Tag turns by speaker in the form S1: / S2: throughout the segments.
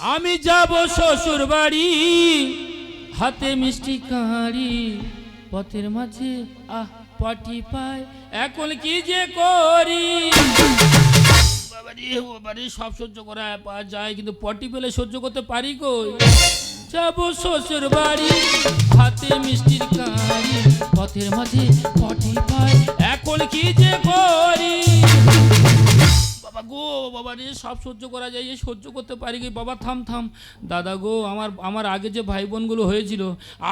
S1: আমি যাব শ্বশুর বাড়ি। হাতে মিষ্টি কাহারি, পথের মাঝে, আহ, পাটি পায়। এখন কি যে করি? সব সহ্য করা যায়, কিন্তু পটি পেলে সহ্য করতে পারি কই? যাব শ্বশুর বাড়ি, হাতে মিষ্টির কাঁড়ি পথের মাঝে পটি পায়। এখন কি যে করি? বাবা গো, বাবা রে, সব সহ্য করা যায় সহ্য করতে পারি কি? বাবা, থাম থাম। দাদা গো, আমার আমার আগে যে ভাই বোনগুলো হয়েছিল,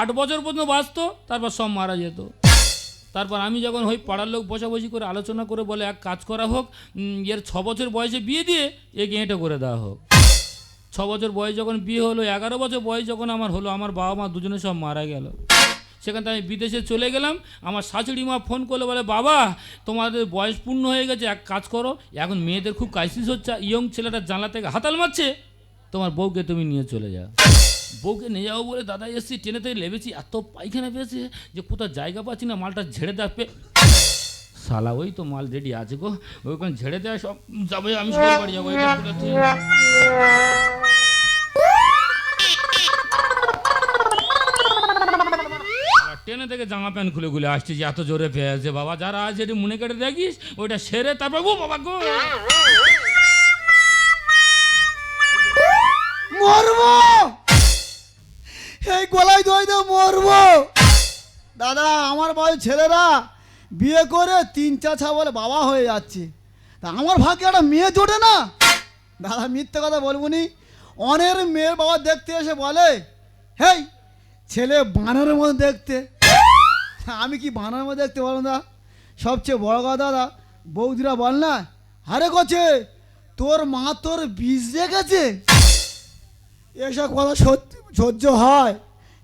S1: আট বছর পর্যন্ত বাঁচতো, তারপর সব মারা যেত। তারপর আমি যখন ওই পাড়ার লোক বসাবসি করে আলোচনা করে বলে, এক কাজ করা হোক এর ছ বছর বয়সে বিয়ে দিয়ে একে এঁটো করে দেওয়া হোক। ছ বছর বয়স যখন বিয়ে হলো, এগারো বছর বয়স যখন আমার হলো, আমার বাবা মা দুজনে সব মারা গেল। সেখান থেকে আমি বিদেশে চলে গেলাম। আমার শাশুড়ি মা ফোন করলে, বলে, বাবা, তোমাদের বয়স পূর্ণ হয়ে গেছে, এক কাজ করো। এখন মেয়েদের খুব ক্রাইসিস হচ্ছে ইয়ং ছেলেটা জানলা থেকে হাতাল মারছে। তোমার বউকে তুমি নিয়ে চলে যাও। বউকে নিয়ে যাব বলে, দাদা, এসছি, ট্রেনে থেকে লেবেছি এত পায়খানা পেয়েছে যে কোথাও জায়গা পাচ্ছি না, মালটা ঝেড়ে দেবে শালা, ওই তো মাল রেডি আছে গো। ওইখানে ঝেড়ে দেয় সব যাবে, আমি সব বাড়ি যাব এটা করে দিয়ে- আবার ট্রেনে থেকে জামা প্যান্ট খুলে খুলে আসছি যে এত জোরে পেয়েছে বাবা, যারা আছে এটি মনে কেটে দেখিস, ওইটা সেরে তারপর ও বাবা গো।
S2: মরবো! এই গলায় দইতে মরবো! দাদা, আমার বয়স ছেলেরা বিয়ে করে তিন চাছা বলে বাবা হয়ে যাচ্ছে। তা আমার ভাগ্যে একটা মেয়ে জোটে না? দাদা, মিথ্যে কথা বলব নি। অনের মেয়ের বাবা দেখতে এসে বলে, হেই, ছেলে বানরের মতো দেখতে। আমি কি বানরের মতো দেখতে বলো না সবচেয়ে বড় কথা দাদা বৌদিরা বল না আরে কছে তোর মা তোর বীজ রেখেছে এসব কথা সত্যি সহ্য হয়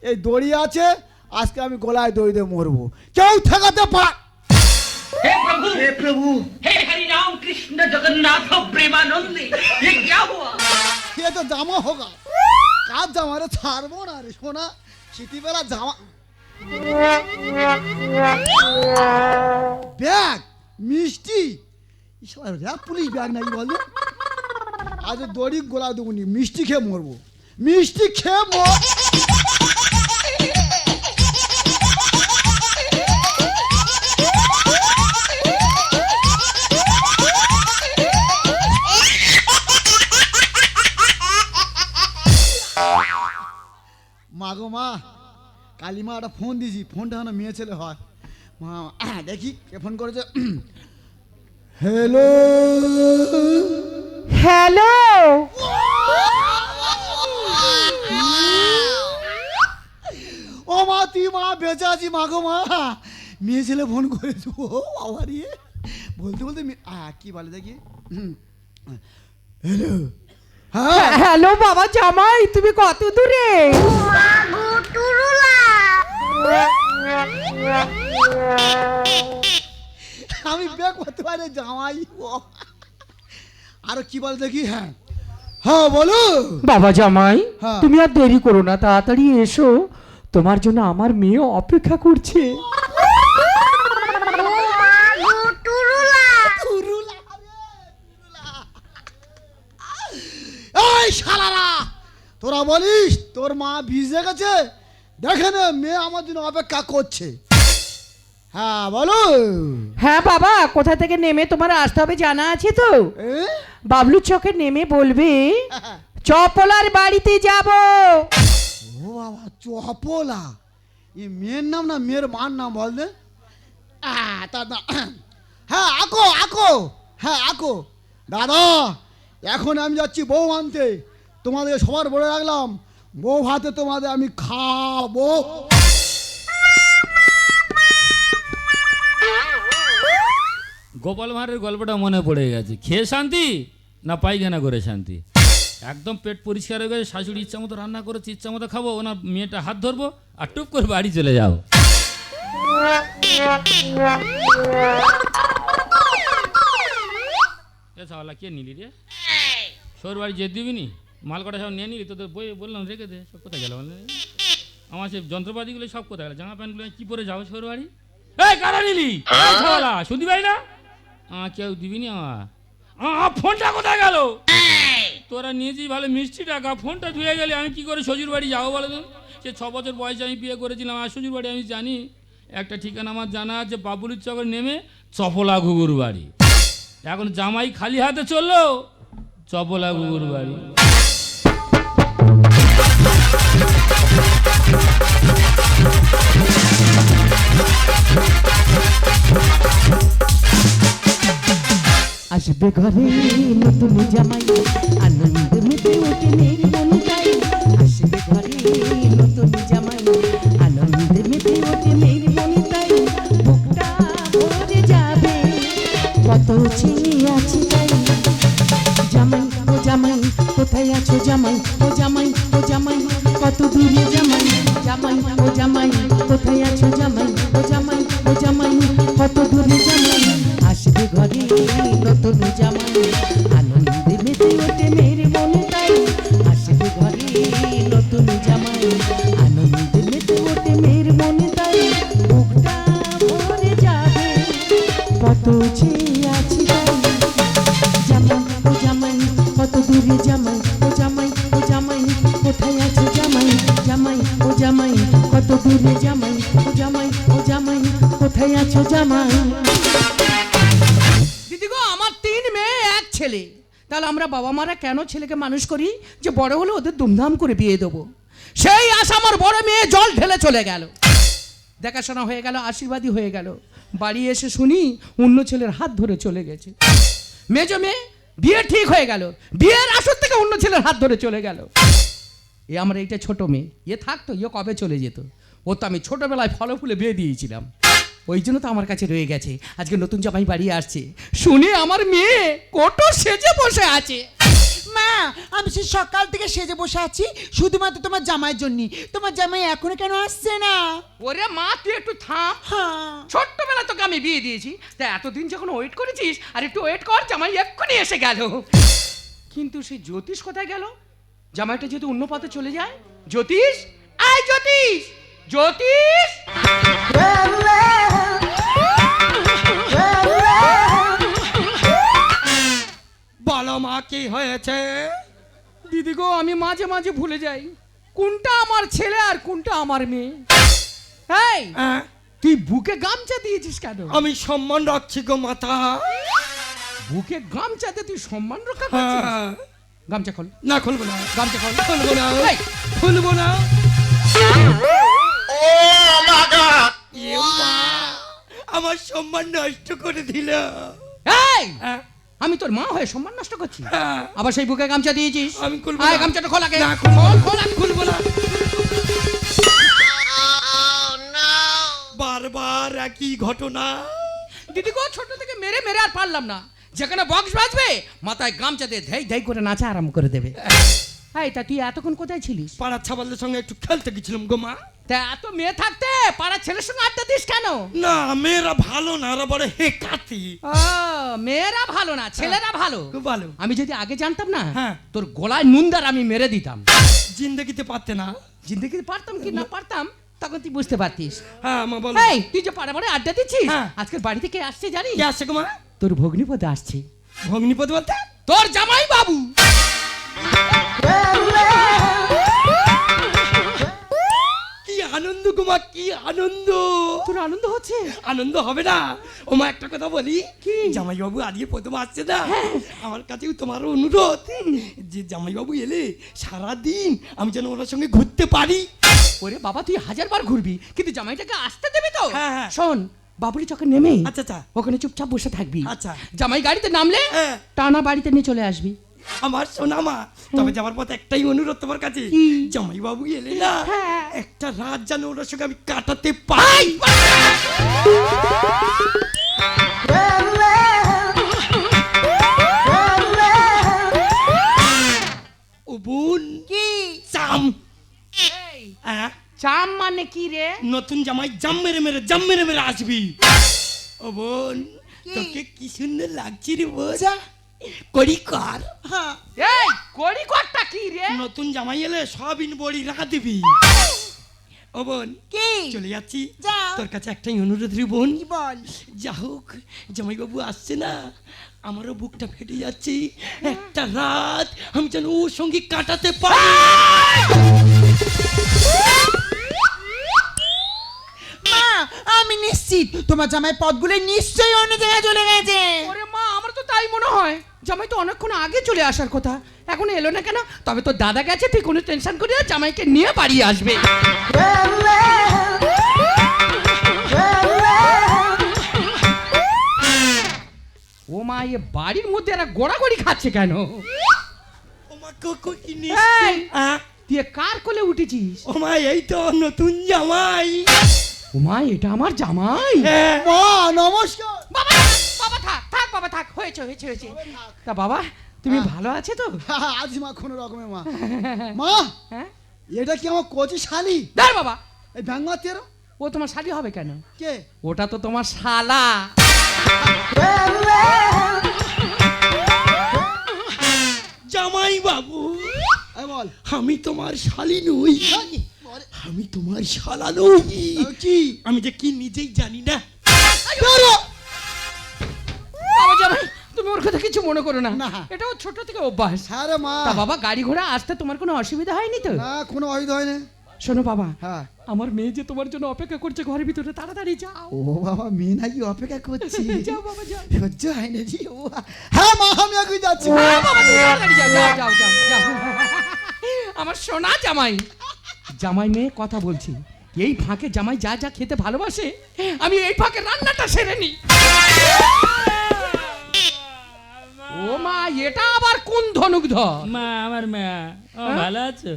S2: এই দড়ি আছে আজকে আমি গলায় দড়ি দিয়ে মরবো কেউ ঠেকাতে পার
S3: हे प्रभु
S2: হে প্রভু
S3: हे हरि राम कृष्ण जगन्नाथ प्रेमानंदी ये क्या हुआ
S2: এ তো জামা হোকা কার জামা রে ছাড়বো না রে সোনা শীতিবেলা জামা ব্যাগ, মিষ্টি। পুলিশ ব্যাগ নাকি বলে আজ দড়ি গোলা দেবনি, মিষ্টি খেয়ে মরবো। মিষ্টি খেয়ে মর। মা গো মা কালিমা একটা ফোন দিয়েছি ফোনটা যেন মেয়ে ছেলে হয়। মা দেখি কে ফোন করেছে? হ্যালো
S4: হ্যালো
S2: ও মা তুই মা বেঁচে আছি মা গো মা। মেয়ে ছেলে ফোন করেছে। ও বাবা রে। বলতে বলতে মেয়ে- আহ, কি বলে দেখি? হ্যালো হ্যাঁ
S4: হ্যালো বাবা জামাই তুমি কত দূরে?
S2: আমি বেক করতে পারি জামাই। আরও কি বলে দেখি? হ্যাঁ। হ্যাঁ বলো।
S4: বাবা জামাই
S2: হ্যাঁ।
S4: তুমি আর দেরি করো না তাড়াতাড়ি এসো। তোমার জন্য আমার মেয়ে অপেক্ষা করছে
S2: তুরুলা রে, তুরুলা। এই শালারা। তোরা বলিস তোর মা ভিজে গেছে? দেখে নে মেয়ে আমার জন্য অপেক্ষা করছে। হ্যাঁ বলো।
S4: হ্যাঁ বাবা কোথা থেকে নেমে তোমার আসতে হবে জানা আছে তো?
S2: এ?
S4: বাবলু চকে নেমে বলবে চপলার বাড়িতে যাব।
S2: ও বাবা চপলা? এ মেয়ের নাম না মেয়ের মার নাম বল দে। হ্যাঁ আকো আকো। হ্যাঁ আকো। দাদা এখন আমি যাচ্ছি বউ আনতে। তোমাদের সবার বলে রাখলাম বউ হাতে তোমাদের আমি খাব।
S1: গোপাল ভাঁড়ের গল্পটা মনে পড়ে গেছে। খেয়ে শান্তি না পায়খানা করে শান্তি? একদম পেট পরিষ্কার হয়ে গেছে শাশুড়ি ইচ্ছা মতো রান্না করেছে ইচ্ছা মতো খাব ওনার মেয়েটা হাত ধরবো আর টুপ করে বাড়ি চলে যাও এ সাওয়ালা কে নিলি রে? সৌর বাড়ি যেতে দিবি নি? মাল কটা সব নিয়ে নিলি তোদের বই বললাম রেখে দে সব কোথায় গেল বলে আমার সেই যন্ত্রপাতিগুলো সব কোথায় গেল? জামা প্যান্টগুলো কি পরে যাব সৌর বাড়ি? এই কারা নিলি? সাওয়ালা শুনতে পাই না? আ কেউ দিবি নি আমার? আ ফোনটা কোথায় গেল? তোরা নিয়েছিস ভালো মিষ্টি টাকা ফোনটা ধুয়ে গেলে আমি কি করে শ্বশুর বাড়ি যাব বলো তো? সে ছ বছর বয়সে আমি বিয়ে করেছিলাম আর শ্বশুর বাড়ি আমি জানি একটা ঠিকানা আমার জানা আছে বাবুলির চকর নেমে চপলা ঘুঘুর বাড়ি। এখন জামাই খালি হাতে চলল চপলা ঘুঘুর বাড়ি।
S5: আসবে ঘরে নতুন জামাই, আনন্দ মেতে ওঠে মেরি মনটাই। আসবে ঘরে নতুন জামাই, আনন্দ মেতে ওঠে মেরি মনটাই। বুকটা ভরে যাবে, কত চিনি আছে তাই। জামাই ও জামাই, কোথায় আছো জামাই? নতুন জামাই, আনন্দে মেতে ওঠে মেরে মনে তাই। আসবে ঘরে নতুন জামাই, আনন্দে মেতে ওঠে মেরে মনে তাই। বুকটা ভরে যাবে, কত চেয়ে আছি জামাই, ও জামাই, কত দূরে জামাই, ও জামাই ও জামাই, কোথায় আছো জামাই? জামাই, ও জামাই, কত দূরে জামাই, ও জামাই ও জামাই, কোথায় আছো জামাই?
S6: তাহলে আমরা বাবা মারা কেন ছেলেকে মানুষ করি? যে বড় হলে ওদের ধুমধাম করে বিয়ে দেবো। সেই আশা আমার বড় মেয়ে জল ঢেলে চলে গেল। দেখাশোনা হয়ে গেল আশীর্বাদী হয়ে গেল। বাড়ি এসে শুনি অন্য ছেলের হাত ধরে চলে গেছে। মেজো মেয়ে, বিয়ে ঠিক হয়ে গেল। বিয়ের আসর থেকে অন্য ছেলের হাত ধরে চলে গেল। এ আমার এইটা ছোট মেয়ে। এ থাকতো ইয়ে কবে চলে যেত? ও তো আমি ছোটবেলায় ফলে ফুলে বিয়ে দিয়েছিলাম। ওই জন্য তো আমার কাছে রয়ে গেছে। আজকে নতুন জামাই বাড়ি আসছে। শুনে আমার মেয়ে কোটো সেজে বসে আছে।
S7: মা আমি সে সকাল থেকে সেজে বসে আছি শুধুমাত্র তোমার জামাইয়ের জন্য। তোমার জামাই এখনও কেন আসছে না?
S6: ওরে মা তুই একটু থাম।
S7: হ্যাঁ।
S6: ছোট্টবেলা তোকে আমি বিয়ে দিয়েছি। তা এতদিন যখন ওয়েট করেছিস আর একটু ওয়েট কর জামাই এক্ষুনি এসে গেল। কিন্তু সেই জ্যোতিষ কোথায় গেল? জামাইটা যদি অন্য পথে চলে যায়? জ্যোতিষ? আয় জ্যোতিষ! জ্যোতিষ!
S8: মা কি হয়েছে?
S6: দিদি গো আমি মাঝে মাঝে ভুলে যাই। কোনটা আমার ছেলে আর কোনটা আমার মেয়ে? এই
S8: হ্যাঁ,
S6: তুই বুকে গামছা দিয়েছিস কেন?
S8: আমি সম্মান রাখছি গো মাতা।
S6: বুকে গামছাতে তুই সম্মান রক্ষা করছিস?
S8: হ্যাঁ,
S6: গামছা খোল।
S8: না খুলবো না।
S6: গামছা খোল।
S8: খুলবো না।
S6: এই,
S8: খুলবো না। এ মা, আমার সম্মান নষ্ট করে দিল।
S6: এই!
S8: হ্যাঁ,
S6: আমি তোর মা হয়ে সম্মান নষ্ট করছি।
S8: হ্যাঁ,
S6: আবার সেই বুকে গামছা দিয়েছিস?
S8: আমি খুলবো
S6: আয়
S8: না।
S6: গামছাটা খোল আগে।
S8: না,
S6: খোল খোল আগে।
S8: খুলবো না। বারবার একই ঘটনা।
S6: দিদি গো ছোট থেকে মেরে মেরে আর পারলাম না। যেখানে বক্স বাজবে মাথায় গামছা দিয়ে ধেই ধেই করে নাচা আরাম করে দেবে। এই তা তুই এতক্ষণ কোথায় ছিলিস?
S8: পাড়ার ছাবালদের সঙ্গে একটু খেলতে গেছিলাম গো মা।
S6: তা এত মেয়ে থাকতে পাড়ার ছেলের সঙ্গে আড্ডা দিস কেন
S8: না মেয়েরা ভালো না ওরা বড় হেকাতি
S6: ও মেয়েরা ভালো না ছেলেরা ভালো
S8: খুব ভালো
S6: আমি যদি আগে জানতাম না
S8: হ্যাঁ।
S6: তোর গলায় নুনদার আমি মেরে দিতাম
S8: জিন্দগিতে পারতে না
S6: জিন্দগি পারতাম কি না পারতাম তখন তুই বুঝতে পারতিস
S8: হ্যাঁ মা বলো
S6: এই তুই যে পাড়া পাড়ে আড্ডা দিচ্ছিস
S8: হ্যাঁ।
S6: আজকের বাড়িতে কে আসছে জানিস
S8: কে আসছে গো মা
S6: তোর ভগ্নিপদ আসছে
S8: ভগ্নিপদ বলতে
S6: তোর জামাই বাবু
S8: আনন্দ গো মা কি আনন্দ?
S6: তোর আনন্দ হচ্ছে?
S8: আনন্দ হবে না। ও মা একটা কথা বলি। কি? জামাইবাবু আজকে প্রথম আসছে না। আমার কাছেও তোমার অনুরোধ যে জামাইবাবু এলে সারা দিন আমি যেন ওনার সঙ্গে ঘুরতে পারি।
S6: ওরে বাবা তুই হাজার বার ঘুরবি কিন্তু জামাইটাকে আসতে দেবে তো।
S8: হ্যাঁ, হ্যাঁ।
S6: শোন বাবুলি চকে নেমে
S8: আচ্ছা আচ্ছা।
S6: ওখানে চুপচাপ বসে থাকবি।
S8: আচ্ছা।
S6: জামাই গাড়িতে নামলে
S8: হ্যাঁ।
S6: টানা বাড়িতে নিয়ে চলে আসবি।
S8: আমার সোনা মা তবে যাওয়ার পথে একটাই অনুরোধ তোমার কাছে। জামাইবাবু এলে না একটা রাত যেন ওনার সঙ্গে আমি কাটাতে পাই ও বোন
S7: কি?
S8: চাম। হ্যাঁ?
S6: চাম মানে কি রে?
S8: নতুন জামাই জাম মেরে মেরে জাম মেরে মেরে আসবি। ও বোন তোকে কি সুন্দর লাগছে রে বোন।
S7: যা।
S8: করি কর
S7: হ্যাঁ।
S6: এই কড়ি কটটা কি রে?
S8: নতুন জামাই এলে সবিন বড়ি রাখা দিবি। ও বোন
S7: কি?
S8: চলে যাচ্ছি। তোর কাছে একটাই অনুরোধ রে বোন।
S7: কি বল?
S8: যা হোক জামাইবাবু আসছে না। আমারও বুকটা ফেটে যাচ্ছে। একটা রাত আমি যেন ওর সঙ্গে কাটাতে পারি।
S7: মা আমি নিশ্চিত। তোমার জামাই পদগুলো নিশ্চয়ই অন্য জায়গায় চলে গেছে।
S6: তাই মনে হয় জামাই তো অনেকক্ষণ আগে চলে আসার কথা। এখন এলো না কেন? তবে তো দাদা গেছে তুই কোনো টেনশন করি না জামাইকে নিয়ে বাড়ি আসবে। ও মা এ বাড়ির মধ্যে এরা গোড়াগড়ি খাচ্ছে কেন? এই! তুই এ কার কোলে উঠেছিস?
S8: ও মা এই তো নতুন জামাই।
S6: ও মা এটা আমার জামাই।
S8: হ্যাঁ।
S2: মা নমস্কার।
S6: থাক হয়েছে হয়েছে হয়েছে। তা বাবা তুমি ভালো আছে তো?
S2: আজ মা কোনো রকমের মা। মা
S6: হ্যাঁ?
S2: এটা কি আমার কচি শালি?
S6: দাঁড় বাবা।
S2: এই ব্যাঙ্গা তেরো
S6: ও তোমার শালি হবে কেন?
S2: কে?
S6: ওটা তো তোমার শালা।
S8: জামাই বাবু
S2: এই বল।
S8: আমি তোমার শালি নই। আমি তোমার শালা নই।
S2: কি?
S8: আমি যে কি নিজেই জানি না।
S6: কথা কিছু মনে করো না।
S2: না।
S6: এটা ওর ছোট থেকে অভ্যাস।
S2: হ্যাঁ রে মা।
S6: তা বাবা গাড়ি ঘোড়া আসতে তোমার কোনো অসুবিধা হয়নি তো?
S2: না কোনো অসুবিধা হয় না
S6: শোনো বাবা
S2: হ্যাঁ।
S6: আমার মেয়ে যে তোমার জন্য অপেক্ষা করছে ঘরের ভিতরে তাড়াতাড়ি যাও।
S2: ও বাবা মেয়ে নাকি অপেক্ষা করছি?
S6: যাও বাবা যাও।
S2: সহ্য হয় না জি ও হ্যাঁ মা আমি এখন যাচ্ছি।
S6: হ্যাঁ, বাবা, তুমি তাড়াতাড়ি যাও, যাও, যাও, যাও। আমার সোনা জামাই। জামাই মেয়ে কথা বলছি। এই ফাঁকে জামাই যা যা খেতে ভালোবাসে আমি এই ফাঁকে রান্নাটা সেরে নি ও মা এটা আবার কোন ধনুক ধর?
S1: মা আমার মা। ও
S6: হ্যাঁ?
S1: ভালো আছো?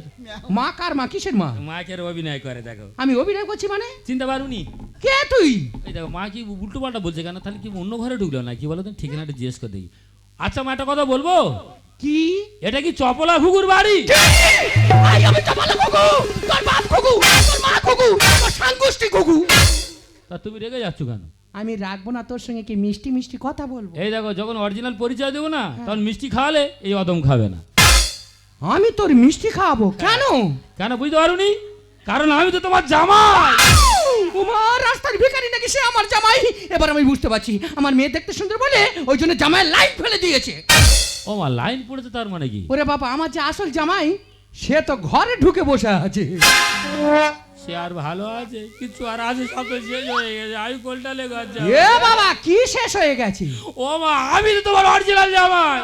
S6: মা কার মা? কিসের মা?
S1: মাকে আর অভিনয় করে দেখো।
S6: আমি অভিনয় করছি মানে?
S1: চিনতে পারুনি?
S6: কে তুই?
S1: এই দেখো মা কি উল্টো পাল্টা বলছে কেন? তাহলে কি অন্য ঘরে ঢুকলো না কি বলো তো ঠিকানাটা জিজ্ঞেস করে দেখি। আচ্ছা মা একটা কথা বলব?
S6: কি?
S1: এটা কি চপলা ঘুঘুর বাড়ি?
S6: আই আমি চাপালা কুকু তোর বাপ কুকু তোর মা কুকু তোর সাংকুষ্টি কুকু
S1: তা তুমি রেগে যাচ্ছ কেন?
S6: আমি রাখব না তোর সঙ্গে কি মিষ্টি মিষ্টি কথা বলব?
S1: এই দেখো যখন অরিজিনাল পরিচয় দেবো না তখন মিষ্টি খাওয়ালে এই অদম খাবে না।
S6: আমি তোর মিষ্টি খাওয়াবো কেন?
S1: কেন বুঝতে পারুনি? কারণ আমি তো তোমার জামাই।
S6: তোমার রাস্তার ভিখারি নাকি সে আমার জামাই? এবার আমি বুঝতে পারছি আমার মেয়ে দেখতে সুন্দর বলে ওই জন্য জামাই লাইন ফেলে দিয়েছে।
S1: ও মা লাইন পড়েছে তার মানে কি?
S6: ওরে বাবা আমার যে আসল জামাই সে তো ঘরে ঢুকে বসে আছে।
S1: সে আর ভালো আছে কিছু আর আছে সব তো শেষ হয়ে গেছে। আমি কোলটা লেগে আছে
S6: এ বাবা কি শেষ হয়ে গেছে?
S1: ও মা আমি তো তোমার অরিজিনাল জামাই।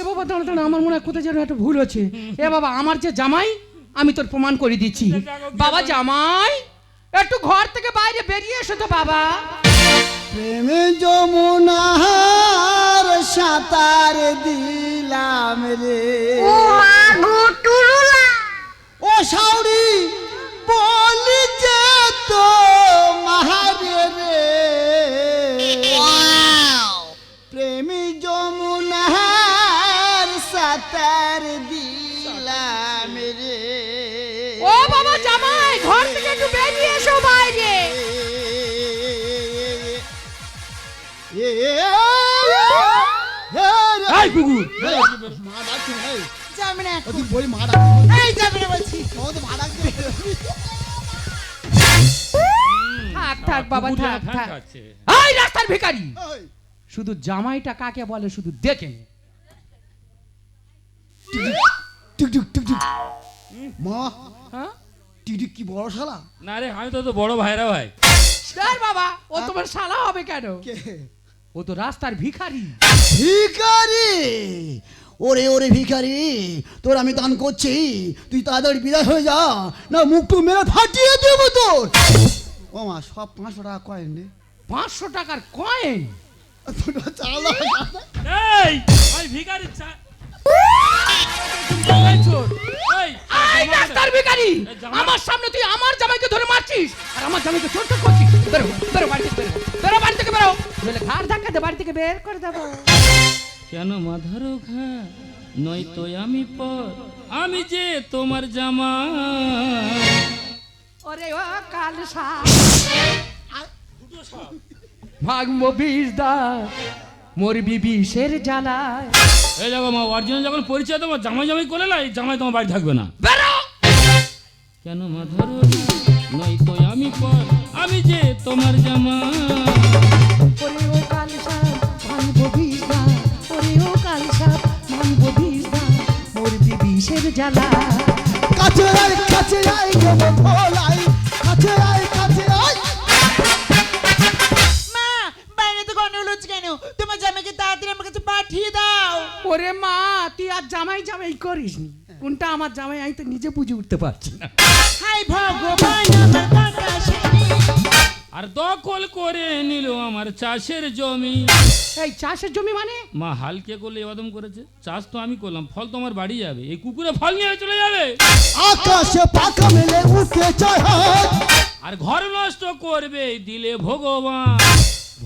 S6: এ বাবা দাঁড়া দাঁড়া আমার মনে হয় কোথায় যেন একটা ভুল হচ্ছে। এ বাবা আমার যে জামাই আমি তোর প্রমাণ করে দিচ্ছি। বাবা জামাই একটু ঘর থেকে বাইরে বেরিয়ে এসো তো বাবা।
S2: প্রেমে যমুনার সাঁতার দিলাম রে। ও সাউরি বলি যে তো মাহারে রে প্রেমী যমুনার সাঁতার দিলাম রে
S6: ও বাবা জামাই ঘর থেকে একটু বেরিয়ে এসো বাইরে।
S1: এই কুকুর
S7: যাবে না
S2: ও তুই বলি মা ডাকছে।
S7: এই যাবে না বলছি।
S2: ও তো মা ডাকছে।
S6: থাক থাক বাবা থাক থাক। এই রাস্তার ভিখারি। শুধু জামাইটা কাকে বলে শুধু দেখে নে।
S2: টুক টুক টুক টুক মা
S6: হ্যাঁ?
S2: টিটি কি বড় শালা?
S1: না রে আমি তো তো বড় ভাইরা ভাই।
S6: বাবা ও তোমার শালা হবে কেন?
S2: কে?
S6: ও তো রাস্তার ভিখারি।
S2: ভিখারি? ওরে ওরে ভিখারি তোর আমি দান করছি। তুই তাড়াতাড়ি বিদায় হয়ে যা না মুখটু মেরে ফাটিয়ে দেবো তোর। ও মা সব পাঁচশো টাকা কয়েন রে
S6: পাঁচশো টাকার কয়েন আমার সামনে তুই আমার জামাইকে ধরে মারছিস আর আমার জামাইকে চোর চোর করছিস। বেরো বেরো বাড়ি থেকে বেরো। বেরো বাড়ি থেকে বেরো। ঘাড় ধাক্কা দে বাড়ি থেকে বের করে দেবো।
S1: কেন মাধারো ঘা? নয় তো আমি পর আমি যে তোমার জামা।
S6: ওরে ও কাল ভাগবো বিষ দা মরবি বিষের জ্বালায়।
S1: এই দেখো মা অরিজিনাল যখন পরিচয় তোমার জামাই জামাই করে লাই জামাই তোমার বাড়ি থাকবে না।
S6: বেরো!
S1: কেন মাধারো নয়তো আমি পর আমি যে তোমার জামা।
S5: জ্বালা।
S2: কাছে আয় কাছে আয় ধলাই কাছে আয় কাছে আয়।
S7: মা বাইরে তো গন্ডগোল হচ্ছে কেন? তোমার জামাইকে তাড়াতাড়ি আমার কাছে পাঠিয়ে দাও।
S6: ওরে মা তুই আর জামাই জামাই করিস নি কোনটা আমার জামাই আমি তো নিজে বুঝে উঠতে পারছি না।
S7: হাই ভগবান আমার কাকা সেনে
S1: আর দখল করে নিল আমার চাষের জমি।
S6: এই চাষের জমি মানে?
S1: মা হালকে করলে এবাদম করেছে। চাষ তো আমি করলাম ফল তো আমার বাড়ি যাবে। এই কুকুরে ফল নিয়ে চলে যাবে।
S2: আকাশে পাখা মেলে চায়
S1: আর ঘর নষ্ট করবে দিলে ভগবান।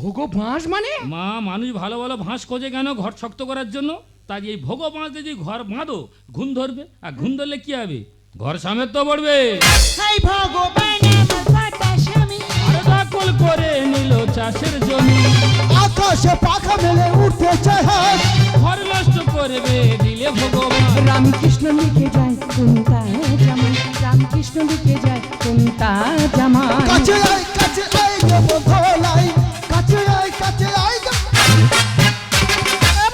S6: ভোগ বাঁশ মানে?
S1: মা মানুষ ভালো ভালো ভাঁস খোঁজে কেন ঘর শক্ত করার জন্য? তাই এই ভোগ বাঁধতে যদি ঘর বাঁধো ঘুম ধরবে। আর ঘুম ধরলে কি হবে? ঘর সামের তো পড়বে।
S7: ভগবান
S1: দখল করে নিল চাষের জমি।
S2: আকাশে পাখা মেলে উঠতে চায়
S1: ঘর নষ্ট করবে দিলে ভগবান।
S5: রামকৃষ্ণ লিখে যায় কোনটা রামকৃষ্ণ লিখে যায় কোনটা
S2: কাছে আয় কাছে আয় ধলাই কাছে আয় কাছে আয়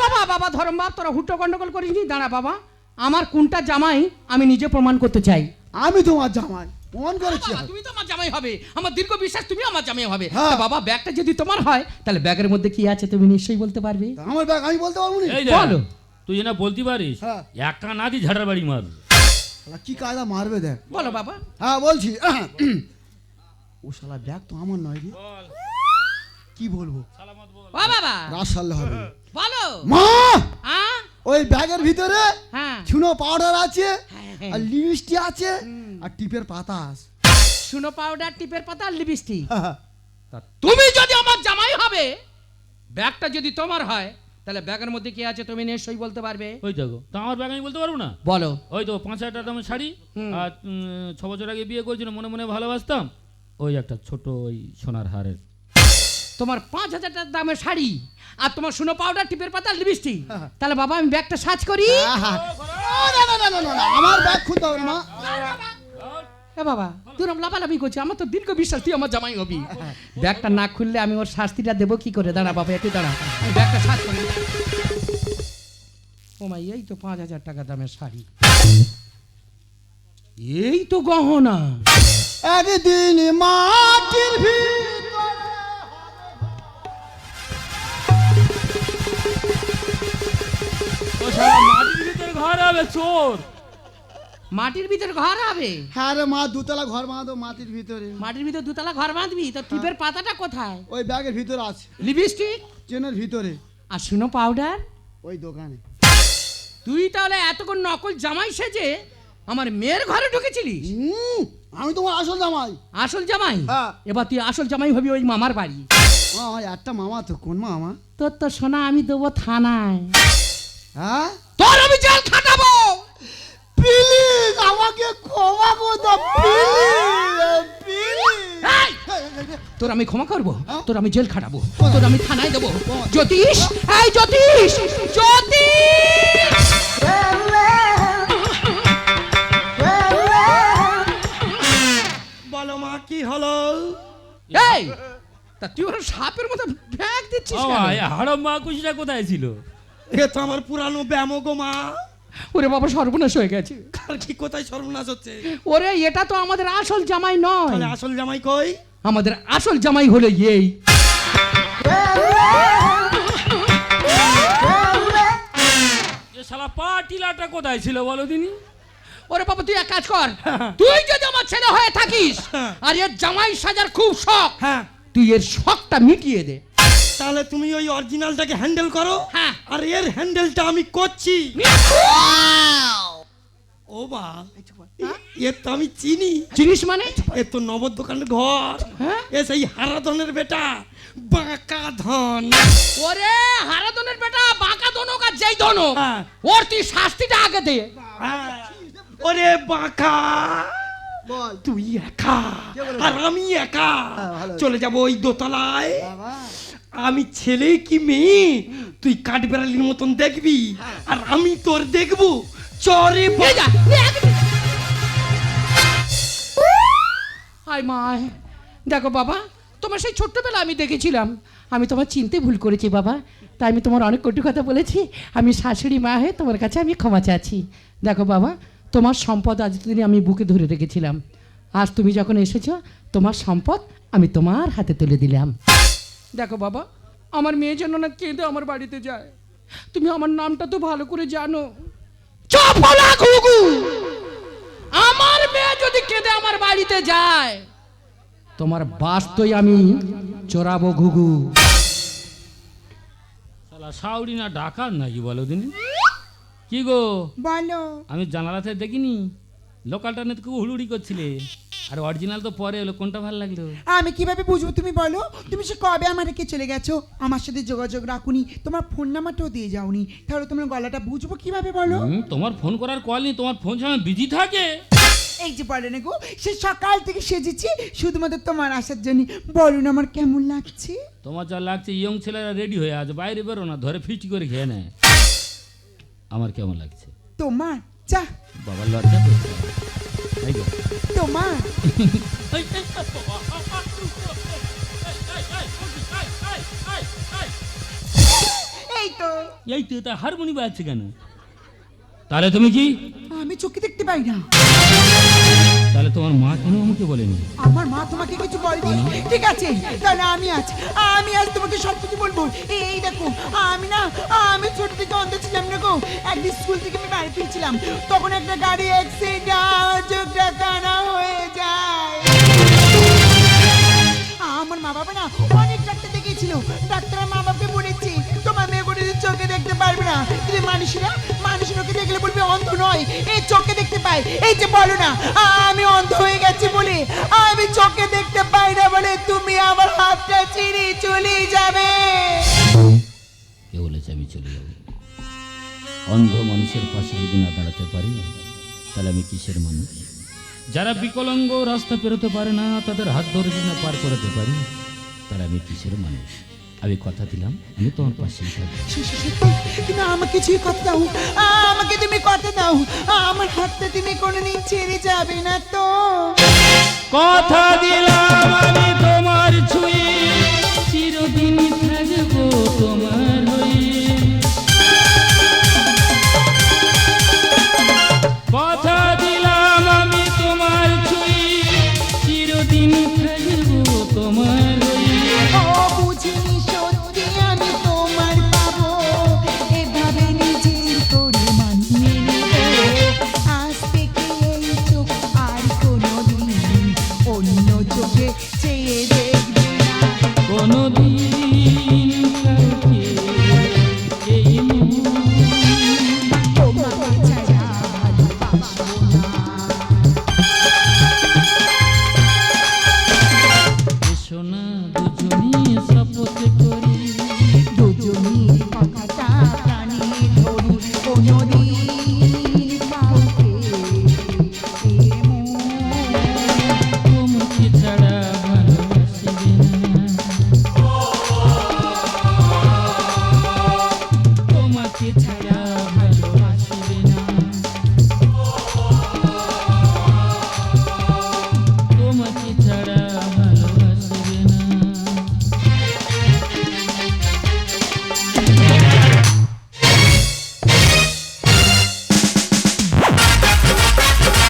S6: বাবা বাবা ধরম বাপ তোরা হুটো গন্ডগোল করিস নি? দাঁড়া বাবা আমার কোনটা জামাই আমি নিজে প্রমাণ করতে চাই।
S2: আমি তোমার জামাই। মন করেছি
S6: বাবা, তুমি তো আমার জামাই হবে। আমার দীর্ঘ বিশ্বাস তুমি আমার জামাই হবে।
S2: হ্যাঁ।
S6: তা বাবা ব্যাগটা যদি তোমার হয় তাহলে ব্যাগের মধ্যে কি আছে তুমি নিশ্চয়ই বলতে পারবে?
S2: আমার ব্যাগ আমি বলতে পারব না?
S1: এই দেখ,
S6: বলো।
S1: তুই না বলতে পারিস
S2: হ্যাঁ।
S1: একা না দি ঝাড়ার বাড়ি মার
S2: কি কায়দা মারবে দেখ।
S6: বলো বাবা।
S2: হ্যাঁ বলছি। ও শালা ব্যাগ তো আমার নয় রে। কি বলব?
S6: ও বাবা।
S2: রাত সারলে হবে।
S6: বলো।
S2: মা!
S6: আ?
S2: ওই ব্যাগের ভিতরে
S6: হ্যাঁ।
S2: চুনো পাউডার আছে
S6: হ্যাঁ।
S2: আর লিপস্টিক আছে। আর টিপের পাতা আছে।
S6: শুনো পাউডার টিপের পাতা আর লিপস্টিক তা তুমি যদি আমার জামাই হবে ব্যাগটা যদি তোমার হয় তাহলে ব্যাগের মধ্যে কি আছে তুমি নিশ্চয়ই বলতে পারবে?
S1: ওই দেখো তা আমার ব্যাগ আমি বলতে পারব না?
S6: বলো।
S1: ওই তো পাঁচ হাজার টাকা দামের শাড়ি আর ছ বছর আগে বিয়ে করেছিল মনে মনে ভালোবাসতাম। ওই একটা ছোট ওই সোনার হারের।
S6: তোমার পাঁচ হাজার টাকার দামের শাড়ি আর তোমার শুনো পাউডার টিপের পাতা লিপস্টিক তাহলে বাবা আমি ব্যাগটা সার্চ করি।
S2: আহা। ও, না, না, না, না, না, না, আমার ব্যাগ খুলতে হবে না মা।
S6: এ বাবা তুই রম লাফালাফি করছি আমার তো দীর্ঘ বিশ্বাস তুই আমার জামাই হবি। ব্যাগটা না খুললে আমি ওর শাস্তিটা দেবো কি করে? দাঁড়া বাবা একটু দাঁড়া। আমি ব্যাগটা সার্চ করি ও মা এই তো পাঁচ হাজার টাকা দামের শাড়ি। এই তো গহনা।
S2: একদিন মাটির ভিতরে
S1: ঘর হবে চোর।
S6: মাটির ভিতরে ঘর হবে?
S2: হ্যাঁ রে মা দুতলা ঘর বাঁধো মাটির ভিতরে।
S6: মাটির ভিতরে দুতলা ঘর বাঁধবি? তো টিপের পাতাটা কোথায়?
S2: ওই ব্যাগের ভিতরে আছে।
S6: লিপস্টিক?
S2: চেনের ভিতরে।
S6: আর শুনো পাউডার।
S2: ওই দোকানে।
S6: তুই তাহলে এতক্ষণ নকল জামাই সেজে আমার মেয়ের ঘরে ঢুকেছিলিস?
S2: আমি তোমার আসল জামাই।
S6: আসল জামাই?
S2: হ্যাঁ।
S6: এবার তুই আসল জামাই হবি ওই মামার বাড়ি।
S2: আমার একটা মামা তো কোন মামা?
S6: তোর তো সোনা আমি দেবো থানায়।
S2: হ্যাঁ?
S6: তোর আমি জেল খাটাবো!
S2: প্লিজ আমাকে ক্ষমা করে দাও!
S6: তোর আমি ক্ষমা করব তোর আমি জেল খাটাবো তোর আমি থানায় দেবো। জ্যোতিষ এই জ্যোতিষ জ্যোতিষ।
S8: বলো মা কি হলো?
S6: এই তা তুই ওর সাপের মতো ব্যাগ দিচ্ছিস কেন?
S1: হাড়ম মা কুশিটা কোথায় ছিল?
S8: এ তো আমার পুরানো ব্যামো গো মা।
S6: ওরে বাবা সর্বনাশ হয়ে গেছে।
S8: কার কি কোথায় সর্বনাশ হচ্ছে?
S6: ওরে এটা তো আমাদের আসল জামাই নয়।
S8: তাহলে আসল জামাই কই?
S6: আমাদের আসল জামাই হলো এই।
S1: শালা কোথায় ছিল বলো দিনি?
S6: ওরে বাবা তুই এক কাজ কর। তুই যদি আমার ছেলে হয়ে থাকিস আর এর জামাই সাজার খুব শখ
S8: হ্যাঁ।
S6: তুই এর শখটা মিটিয়ে দে।
S8: তাহলে তুমি ওই অরিজিনালটাকে হ্যান্ডেল করো।
S6: হ্যাঁ।
S8: আর এর হ্যান্ডেলটা আমি করছি। ও বা এ তো আমি চিনি।
S6: জিনিস মানে?
S8: এ তো নবদ দোকানের ঘর।
S6: হ্যাঁ?
S8: এ সেই হারাধনের বেটা বাঁকা ধন।
S6: ওরে হারাদনের বেটা বাঁকা দনক আর যেই দনক
S8: হ্যাঁ।
S6: ওর তুই শাস্তিটা আগে দে।
S8: হ্যাঁ। ওরে বাঁকা
S2: বল।
S8: তুই একা আর আমি একা। চলে যাব ওই দোতলায়।
S2: বাবা।
S8: আমি ছেলে কি মেয়ে? তুই কাঠবেড়ালির মতন দেখবি আর আমি তোর দেখব। চরে।
S6: আয় মা দেখো বাবা তোমার সেই ছোট্টবেলা আমি দেখেছিলাম। আমি তোমার চিনতে ভুল করেছি বাবা। তাই আমি তোমার অনেক কটু কথা বলেছি। আমি শাশুড়ি মা হয়ে তোমার কাছে আমি ক্ষমা চাচ্ছি। দেখো বাবা তোমার সম্পদ আজ দিন আমি বুকে ধরে রেখেছিলাম। আর তুমি যখন এসেছ তোমার সম্পদ আমি তোমার হাতে তুলে দিলাম। দেখো বাবা আমার মেয়ে যেন না কেঁদে আমার বাড়িতে যায়। তুমি আমার নামটা তো ভালো করে জানো। চপলা ঘুঘু! আমার মেয়ে যদি কেঁদে আমার বাড়িতে যায় তোমার বাস্তই আমি চোরাবো ঘুঘু।
S1: শালা সাউরি না ডাকার নাকি বলো দিন? কি গো?
S7: বলো।
S1: আমি জানালাতে দেখিনি? লোকালটা নিয়ে তো খুব হুড়ুড়ি করছিলে। আর অরিজিনাল তো পরে এলো কোনটা ভালো লাগল?
S7: আমি কীভাবে বুঝব তুমি বলো? তুমি সে কবে আমার রেখে চলে গেছো? আমার সাথে যোগাযোগ রাখুনি তোমার ফোন নাম্বারটাও দিয়ে যাওনি। তাহলে তোমার গলাটা বুঝব কীভাবে বলো?
S1: হুম, তোমার ফোন করার কল নেই তোমার ফোন সময় বিজি থাকে।
S7: এই যে বলে না গো সে সকাল থেকে সেজেছি শুধুমাত্র তোমার আসার জন্য। বলুন আমার কেমন লাগছে?
S1: তোমার যা লাগছে ইয়ং ছেলেরা রেডি হয়ে আছে বাইরে বেরো না ধরে ফিস্টি করে খেয়ে নেয় আমার কেমন লাগছে?
S7: তোমার? চা
S1: বাবা লজ্জা পেয়েছে তাই গো
S7: তোমার এই তো
S1: এই তো তা হারমোনি বাজছে কেন তাহলে তুমি কি
S7: আমি চোখে দেখতে পাই না
S1: তাহলে তোমার মা কেন আমাকে বলেনি?
S7: আমার মা তোমাকে কিছু বলেনি। ঠিক আছে তাহলে আমি আজ আমি আজ তোমাকে সব কিছু বলব। এই দেখো আমি না আমি ছোট থেকে অন্ধ ছিলাম না গো। একদিন স্কুল থেকে আমি বাড়ি ফিরছিলাম। তখন একটা গাড়ি অ্যাক্সিডেন্ট কানা হয়ে যায়। আমার মা বাবা না অনেক ডাক্তার দেখিয়েছিল। ডাক্তার মা বাবাকে বলেছে তোমার মেয়ে করে চোখে দেখতে পারবে না। কিন্তু মানুষেরা মানুষেরকে দেখলে বলবে অন্ধ নয়, এই চোখে দেখতে পায় এই যে বলো না, আমি অন্ধ হয়ে গেছি বলে, আমি চোখে দেখতে পাই না বলে তুমি আমার হাতটা চিনি চলে যাবে।
S1: কে বলেছে আমি চলে যাব? অন্ধ মানুষের পাশে যদি না দাঁড়াতে পারি তাহলে আমি কিসের মানুষ? যারা বিকলাঙ্গ রাস্তা পেরোতে পারে না, তাদের হাত ধরে যদি না পার করাতে পারি, তাহলে আমি কিসের মানুষ? আমি কথা দিলাম আমি তোমার পাশে
S7: তুমি আমাকে কিছুই কথা দাও আমাকে তুমি কথা দাও আমার হাতটা তুমি কোনোদিন ছেড়ে যাবে না তো।
S1: কথা দিলাম